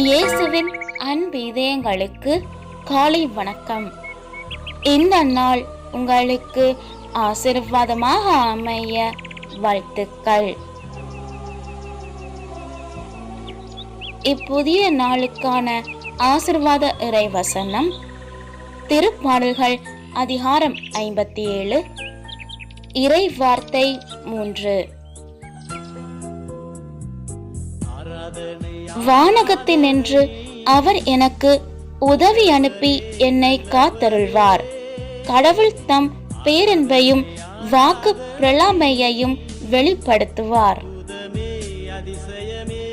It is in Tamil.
இயேசுவின் அன்பு இதயங்களுக்கு காலை வணக்கம். இந்த நாள் உங்களுக்கு ஆசீர்வாதமாக அமைய வாழ்த்துக்கள். இப்புதிய நாளுக்கான ஆசிர்வாத இறைவசனம் திருப்பாடல்கள் அதிகாரம் ஐம்பத்தி ஏழு இறை வார்த்தை மூன்று. வானகத்தினின்று அவர் எனக்கு உதவி அனுப்பி என்னை காத்தருள்வார். கடவுள் தம் பேரன்பையும் வாக்கு பிரளாமையையும் வெளிப்படுத்துவார். அதிசயமே